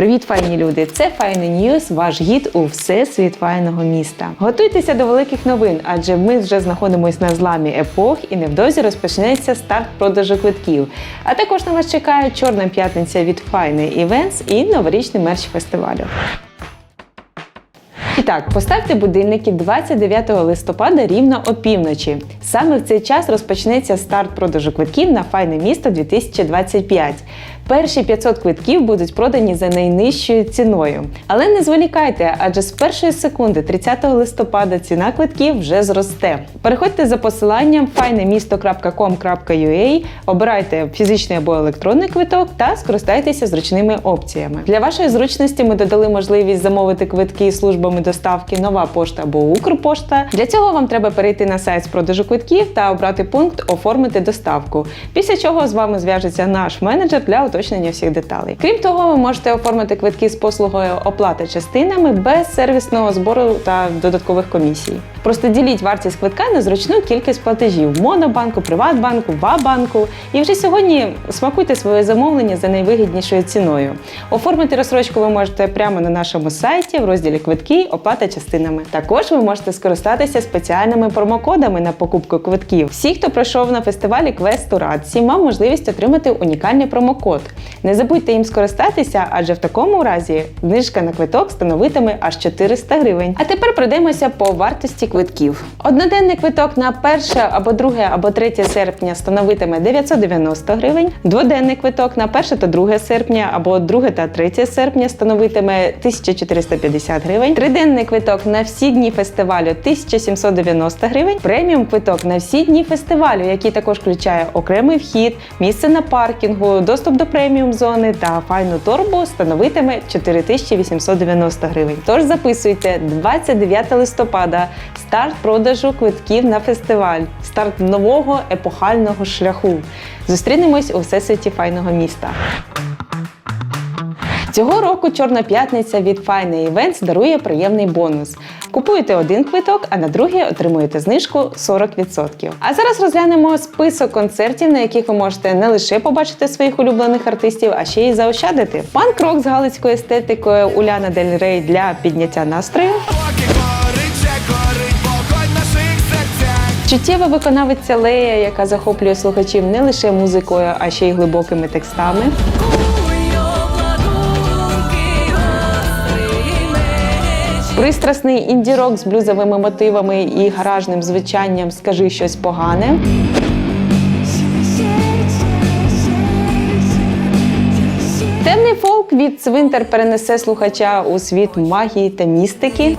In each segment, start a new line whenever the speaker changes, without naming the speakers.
Привіт, файні люди! Це Файний Ньюз, ваш гід у всесвіт файного міста. Готуйтеся до великих новин, адже ми вже знаходимося на зламі епох і невдовзі розпочнеться старт продажу квитків. А також на вас чекає Чорна п'ятниця від Файний Івентс і новорічний мерч фестивалю. І так, поставте будильники 29 листопада рівно опівночі. Саме в цей час розпочнеться старт продажу квитків на файне місто 2025. Перші 500 квитків будуть продані за найнижчою ціною. Але не зволікайте, адже з першої секунди 30 листопада ціна квитків вже зросте. Переходьте за посиланням fajnemісто.com.ua, обирайте фізичний або електронний квиток та скористайтеся зручними опціями. Для вашої зручності ми додали можливість замовити квитки службами доставки Нова пошта або Укрпошта. Для цього вам треба перейти на сайт з продажу квитків та обрати пункт Оформити доставку. Після чого з вами зв'яжеться наш менеджер для уточнення всіх деталей. Крім того, ви можете оформити квитки з послугою оплати частинами без сервісного збору та додаткових комісій. Просто діліть вартість квитка на зручну кількість платежів Монобанку, Приватбанку, Ва-банку. І вже сьогодні смакуйте своє замовлення за найвигіднішою ціною. Оформити розсрочку ви можете прямо на нашому сайті в розділі Квитки, оплата частинами. Також ви можете скористатися спеціальними промокодами на покупку квитків. Всі, хто пройшов на фестивалі Квест Турації, мав можливість отримати унікальний промокод. Не забудьте їм скористатися, адже в такому разі знижка на квиток становитиме аж 400 гривень. А тепер пройдемося по вартості квитків. Одноденний квиток на 1 або 2 або 3 серпня становитиме 990 гривень. Дводенний квиток на 1 та 2 серпня або 2 та 3 серпня становитиме 1450 гривень. Триденний квиток на всі дні фестивалю 1790 гривень. Преміум квиток на всі дні фестивалю, який також включає окремий вхід, місце на паркінгу, доступ до преміум зони та файну торбу становитиме 4890 гривень. Тож записуйте 29 листопада старт продажу квитків на фестиваль, старт нового епохального шляху. Зустрінемось у всесвіті файного міста. Цього року Чорна п'ятниця від Fine Events дарує приємний бонус. Купуєте один квиток, а на другий отримуєте знижку 40%. А зараз розглянемо список концертів, на яких ви можете не лише побачити своїх улюблених артистів, а ще й заощадити. Панк-рок з галицькою естетикою Уляна Дель Рей для підняття настрою. Чуттєва виконавиця Лея, яка захоплює слухачів не лише музикою, а ще й глибокими текстами. Пристрасний інді-рок з блюзовими мотивами і гаражним звучанням Скажи щось погане. Темний фолк від цвинтар перенесе слухача у світ магії та містики.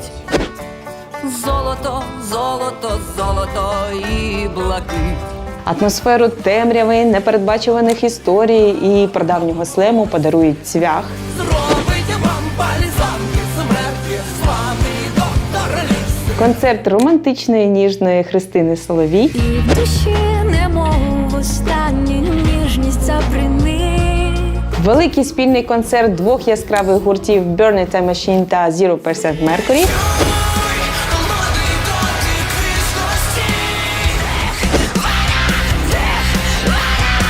Золото, золото, золото і блакит.
Атмосферу темряви, непередбачуваних історій і прадавнього слему подарують цвях. Концерт романтичної ніжної Христини Соловій.
І в душі немов останню ніжність забрини.
Великий спільний концерт двох яскравих гуртів Burn It Machine та Zero Percent Mercury.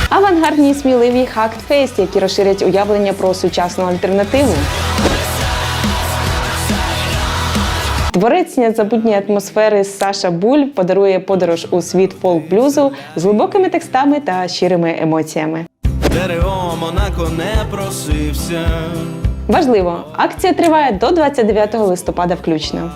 Авангардні і сміливі Face, які розширять уявлення про сучасну альтернативу. Творець незабутньої атмосфери Саша Буль подарує подорож у світ фолк-блюзу з глибокими текстами та щирими емоціями.
Дерево Монако не просився.
Важливо, акція триває до 29 листопада включно.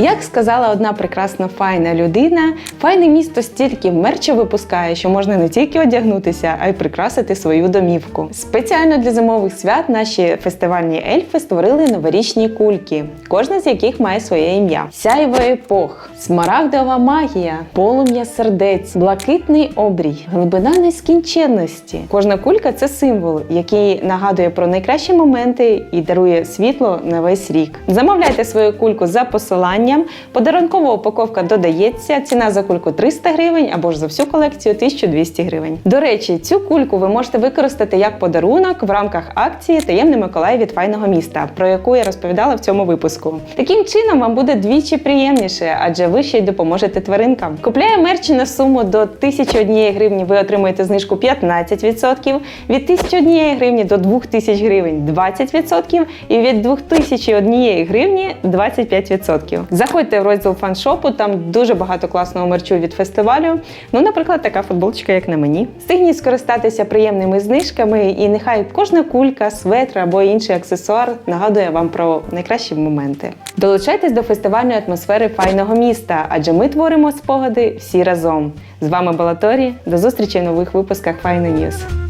Як сказала одна прекрасна файна людина, файне місто стільки мерча випускає, що можна не тільки одягнутися, а й прикрасити свою домівку. Спеціально для зимових свят наші фестивальні ельфи створили новорічні кульки, кожна з яких має своє ім'я: сяйво епох, смарагдова магія, полум'я сердець, блакитний обрій, глибина нескінченності. Кожна кулька це символ, який нагадує про найкращі моменти і дарує світло на весь рік. Замовляйте свою кульку за посиланням замовленням. Подарункова упаковка додається. Ціна за кульку 300 гривень або ж за всю колекцію 1200 гривень. До речі, цю кульку ви можете використати як подарунок в рамках акції Таємний Миколай від файного міста, про яку я розповідала в цьому випуску. Таким чином вам буде двічі приємніше, адже ви ще й допоможете тваринкам. Купляє мерч на суму до 1001 гривні. Ви отримуєте знижку 15%, від 1001 гривні до 2000 гривень 20% і від 2001 гривні 25%. Заходьте в розділ фаншопу, там дуже багато класного мерчу від фестивалю. Ну, наприклад, така футболочка, як на мені. Стигніть скористатися приємними знижками, і нехай кожна кулька, светр або інший аксесуар нагадує вам про найкращі моменти. Долучайтесь до фестивальної атмосфери файного міста, адже ми творимо спогади всі разом. З вами була Торі. До зустрічі в нових випусках Файно Ньюс.